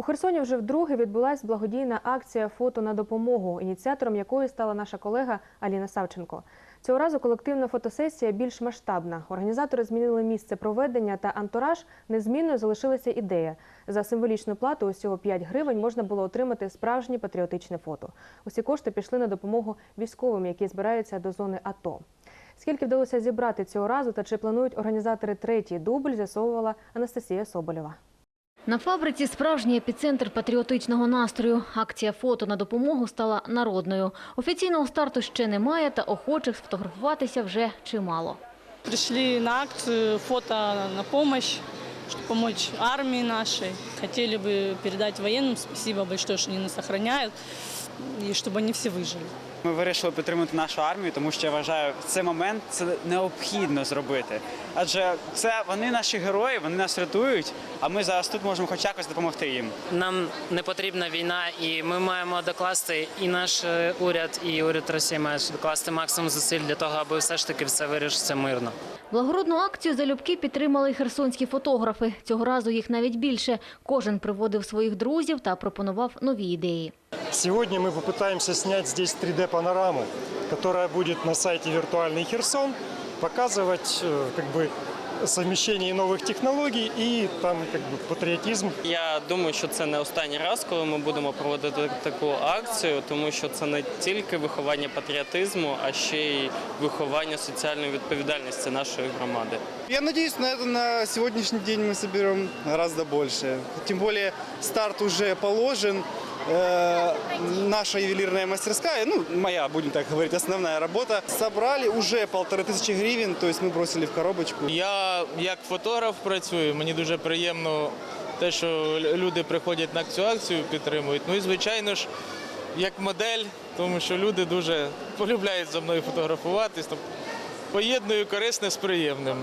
У Херсоні вже вдруге відбулася благодійна акція Фото на допомогу, ініціатором якої стала наша колега Аліна Савченко. Цього разу колективна фотосесія більш масштабна. Організатори змінили місце проведення та антураж. Незмінною залишилася ідея. За символічну плату усього 5 гривень можна було отримати справжнє патріотичне фото. Усі кошти пішли на допомогу військовим, які збираються до зони АТО. Скільки вдалося зібрати цього разу та чи планують організатори третій дубль, з'ясовувала Анастасія Соболєва. На фабриці справжній епіцентр патріотичного настрою. Акція фото на допомогу стала народною. Офіційного старту ще немає, та охочих сфотографуватися вже чимало. Пришли на акцию фото на помощь, чтобы помочь армии нашей. Хотели бы передать военным спасибо большое, что они нас охраняют, и чтобы они все выжили. Ми вирішили підтримати нашу армію, тому що я вважаю, в цей момент це необхідно зробити. Адже це вони наші герої, вони нас рятують, а ми зараз тут можемо хоч якось допомогти їм. Нам не потрібна війна, і ми маємо докласти і наш е, уряд, і уряд Росії має докласти максимум зусиль для того, аби все ж таки все вирішиться мирно. Благородну акцію залюбки підтримали й херсонські фотографи. Цього разу їх навіть більше. Кожен приводив своїх друзів та пропонував нові ідеї. Сегодня мы попытаемся снять здесь 3D-панораму, которая будет на сайте «Виртуальный Херсон», показывать э, как бы совмещение новых технологий и там как бы патриотизм Я думаю, що це не останній раз, коли ми будемо проводити таку акцію, тому що це не тільки виховання патріотизму, а ще й виховання соціальної відповідальності нашої громади. Я надеюсь, на это на сегодняшний день мы соберем гораздо больше. Тем более старт уже положен. Э, наша ювелирная мастерская, ну, моя, будем так говорить, основная работа, собрали уже полторы тысячи гривен, то есть мы бросили в коробочку. Я як фотограф працюю, мені дуже приємно те, що люди приходять на цю акцію, підтримують. Ну і звичайно ж, як модель, тому що люди дуже полюбляють за мною фотографуватись. Тобто Поєдную корисне з приємним.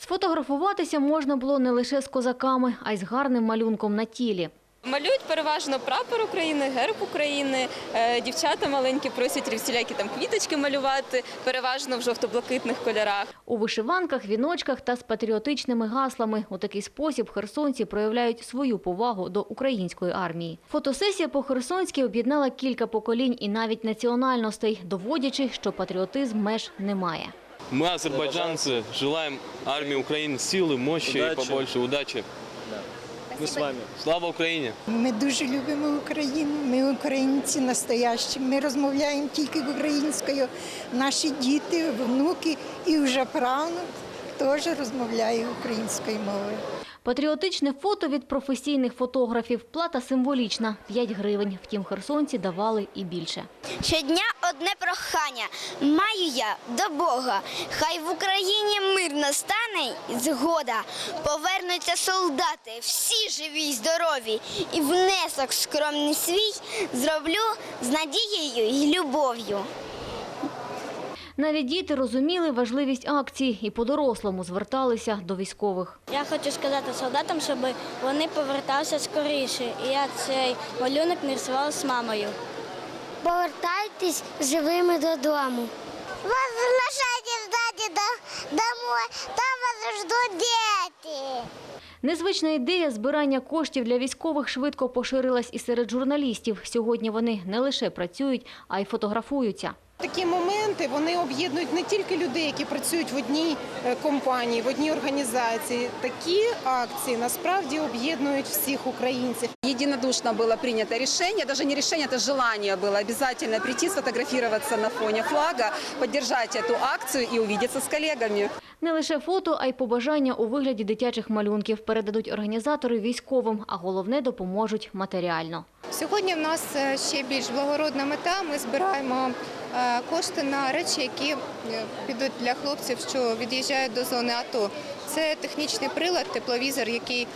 Сфотографуватися можна було не лише з козаками, а й з гарним малюнком на тілі. Малюють переважно прапор України, герб України. Е, Дівчата маленькі просять всілякі там квіточки малювати, переважно в жовто-блакитних кольорах. У вишиванках, віночках та з патріотичними гаслами. У такий спосіб херсонці проявляють свою повагу до української армії. Фотосесія по-херсонськи об'єднала кілька поколінь і навіть національностей, доводячи, що патріотизм меж немає. Мы, азербайджанцы, желаем армии Украины силы, мощи и побольше удачи. Мы с вами. Слава Україні! Ми дуже любимо Україну. Ми українці настоящі. Ми розмовляємо тільки українською. Наші діти, внуки і вже правнук теж розмовляє українською мовою. Патріотичне фото від професійних фотографів. Плата символічна – 5 гривень. Втім, херсонці давали і більше. Щодня одне прохання маю я до Бога. Хай в Україні мир настане і згода. Повернуться солдати, всі живі й здорові, і внесок скромний свій зроблю з надією і любов'ю. Навіть діти розуміли важливість акції і по-дорослому зверталися до військових. Я хочу сказати солдатам, щоб вони поверталися скоріше. І я цей малюнок нарисувала з мамою. Повертайтесь живими додому. Возвращайтесь, дяді, домой. Там вас ждуть діти. Незвична ідея збирання коштів для військових швидко поширилась і серед журналістів. Сьогодні вони не лише працюють, а й фотографуються Такі моменти вони об'єднують не тільки людей, які працюють в одній е, компанії, в одній організації. Такі акції насправді об'єднують всіх українців. Единодушно было принято решение, даже не решение, это желание было обязательно прийти сфотографироваться на фоне флага, поддержать эту акцию и увидеться с коллегами. Не лише фото, а й побажання у вигляді дитячих малюнків передадуть організатори військовим, а головне допоможуть матеріально. Сьогодні в нас е, ще більш благородна мета. Ми збираємо е, кошти на речі, які е, підуть для хлопців, що від'їжджають до зони АТО. Це технічний прилад, тепловізор, який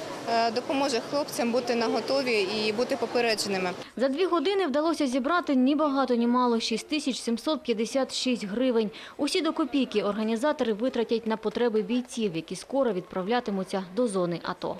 допоможе хлопцям бути наготові і бути попередженими. За дві години вдалося зібрати ні багато, ні мало – 6756 гривень. Усі до копійки організатори витратять на потреби бійців, які скоро відправлятимуться до зони АТО.